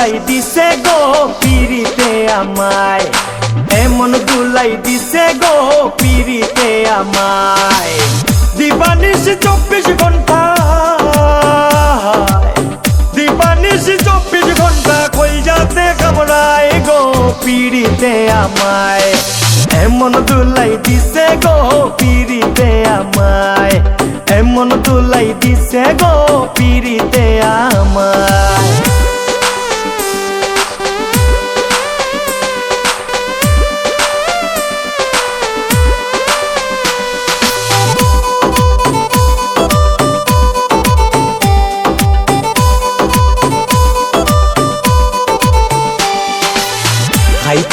দুলাই দিছে গো পিরিতে আমায়। এমন দুলাই দিছে গো পিরিতে আমায়। দিবানিস চব্বিশ ঘণ্টা দিবানিস চব্বিশ ঘণ্টা কই যাতে কামড়ায় গো পিড়িতে আমায়। এমন দুলাই দিছে গো পিড়িতে আমায়। এমন দুলাই দিছে গো পিড়িতে আমায়।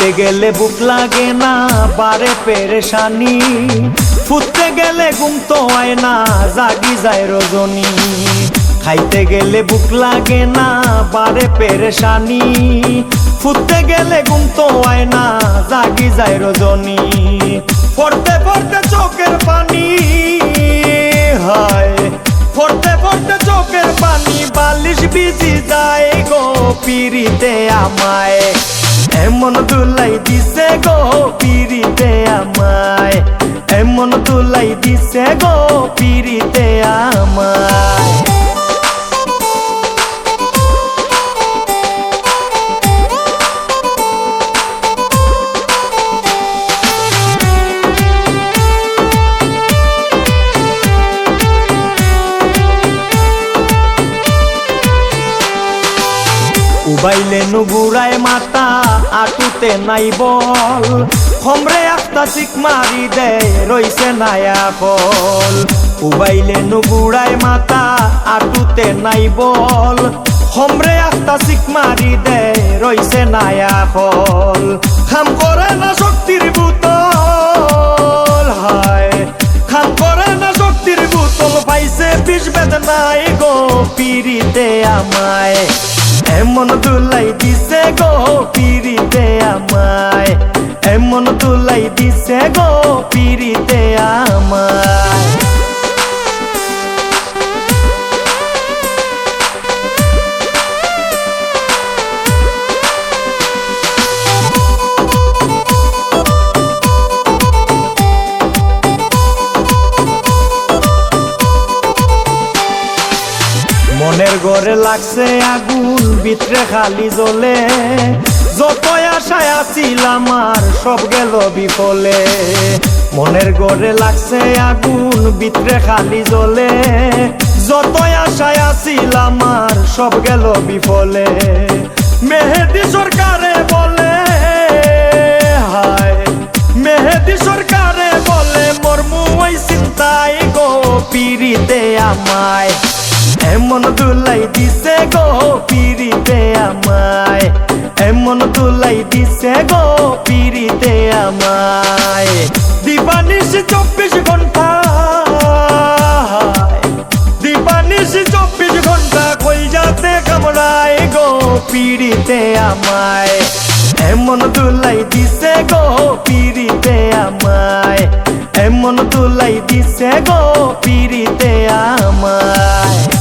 খাইতে গেলে বুক লাগে না, বারে পেরেশানি। ফুটতে গেলে ঘুম তো হয় না, জাগি যায় রজনী। খাইতে গেলে বুক লাগে না, বারে পেরেশানি। ফুটতে গেলে ঘুম তো হয় না, জাগি যায় রজনী। পড়তে পড়তে চোখের পানি, হয়। পড়তে পড়তে চোখের পানি, বালিশ বিজি যায় গো পিরিতে আমায়। এমন দুলাই দিছে গো পিরিতে আমায়। এমন দুলাই দিছে গো উবাইলে নুগুড়ায় মাতা, আটুতে নাই বল। খমরে একটা চিক মারি দেয়, রইছে নায়া ফল উবাইলে নুগুড়ায় মাতা, আটুতে নাই বল। খমরে একটা চিক মারি দেয়, রইছে নায়া ফল খাম করে না শক্তির বুতল, হায়। খাম করে না শক্তির বুতল, পাইছে বিষ বেদনাই গো পিরিতে আমায়। এমন দুলাই দিছে গো পিরিতে আমায়। এমন দুলাই দিছে গো মনের ঘরে লাগছে আগুন, ভিতরে খালি জ্বলে যতই আশায় আছিল আমার সব গেল বিফলে। মনের ঘরে লাগছে আগুন, ভিতরে খালি জ্বলে যতই আশায় আছিল আমার সব গেল বিফলে। মেহেদি সরকারে বলে, হায়। মেহেদি সরকারে বলে, মর্মু ওই চিন্তাই গো পিরিতে আমায়। এমন দুলাই দিছে গো পিরিতে আমায়। এমন দুলাই দিছে গো পিরিতে আমায়। দিবানিস চব্বিশ ঘণ্টা দিবানিস চব্বিশ ঘণ্টা কই যাতে কামড়ায় গো পিরিতে আমায়। এমন দুলাই দিছে গো পিরিতে আমায়। এমন দুলাই দিছে গো পিরিতে আমায়।